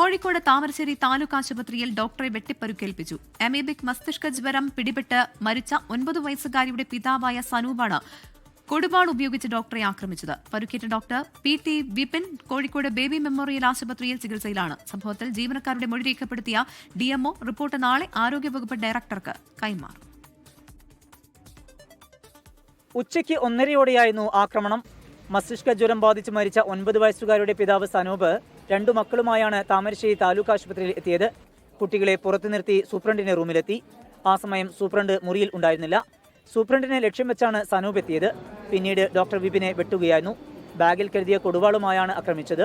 കോഴിക്കോട് താമരശ്ശേരി താലൂക്ക് ആശുപത്രിയിൽ ഡോക്ടറെ വെട്ടിപ്പരുക്കേൽപ്പിച്ചു. അമീബിക് മസ്തിഷ്ക ജ്വരം പിടിപെട്ട് മരിച്ച ഒൻപത് വയസ്സുകാരിയുടെ പിതാവായ സനൂപാണ് കൊടുപാട് ഉപയോഗിച്ച് ഡോക്ടറെ ആക്രമിച്ചത്. പരുക്കേറ്റ doctor P T Vipin Kozhikode baby memorial ആശുപത്രിയിൽ ചികിത്സയിലാണ്. സംഭവത്തിൽ ജീവനക്കാരുടെ മൊഴി രേഖപ്പെടുത്തിയ ഡിഎംഒ റിപ്പോർട്ട് നാളെ ആരോഗ്യവകുപ്പ് ഡയറക്ടർക്ക് കൈമാറും. ഉച്ചയ്ക്ക് ഒന്നരയോടെയായിരുന്നു ആക്രമണം. മസ്തിഷ്ക ജ്വരം ബാധിച്ച് മരിച്ച ഒൻപത് വയസ്സുകാരുടെ പിതാവ് സനൂപ് രണ്ടു മക്കളുമായാണ് താമരശ്ശേരി താലൂക്ക് ആശുപത്രിയിൽ എത്തിയത്. കുട്ടികളെ പുറത്തു നിർത്തി സൂപ്രണ്ടിന്റെ റൂമിലെത്തി. ആ സമയം സൂപ്രണ്ട് മുറിയിൽ ഉണ്ടായിരുന്നില്ല. സൂപ്രണ്ടിനെ ലക്ഷ്യം വെച്ചാണ് സനൂപ് എത്തിയത്. പിന്നീട് ഡോക്ടർ വിപിനെ വെട്ടുകയായിരുന്നു. ബാഗിൽ കരുതിയ കൊടുവാളുമായാണ് ആക്രമിച്ചത്.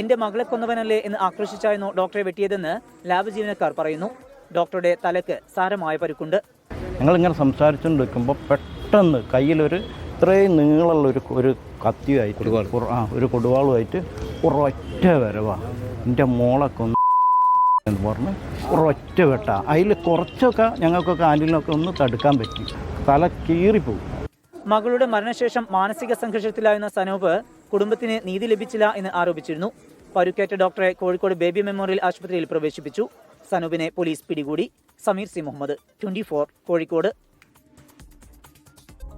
എന്റെ മകളെ കൊന്നവനല്ലേ എന്ന് ആക്രോശിച്ചായിരുന്നു ഡോക്ടറെ വെട്ടിയതെന്ന് ലാബ് ജീവനക്കാർ പറയുന്നു. ഡോക്ടറുടെ തലക്ക് സാരമായ പരുക്കുണ്ട്. ഞങ്ങളിങ്ങനെ സംസാരിച്ചുകൊണ്ട് നിൽക്കുമ്പോൾ പെട്ടെന്ന് കയ്യിലൊരു ഇത്രയും നീളമുള്ള ഒരു ഒരു കത്തിയായിട്ട് ആ ഒരു കൊടുവാളുമായിട്ട് ഒരൊറ്റ വരവാ. എന്റെ മോളൊക്കെ ഒന്ന് എന്ന് പറഞ്ഞ് ഒരൊറ്റ വെട്ട. അതിൽ കുറച്ചൊക്കെ ഞങ്ങൾക്കൊക്കെ ആന്റിനൊക്കെ ഒന്ന് തടുക്കാൻ പറ്റി. തല കീറിപ്പോകും. മകളുടെ മരണശേഷം മാനസിക സംഘർഷത്തിലായിരുന്ന സനൂപ് കുടുംബത്തിന് നീതി ലഭിച്ചില്ല എന്ന് ആരോപിച്ചിരുന്നു. പരുക്കേറ്റ ഡോക്ടറെ കോഴിക്കോട് ബേബി മെമ്മോറിയൽ ആശുപത്രിയിൽ പ്രവേശിപ്പിച്ചു. സനൂപിനെ പോലീസ് പിടികൂടി. സമീർ സി മുഹമ്മദ്. ട്വന്റി കോഴിക്കോട്.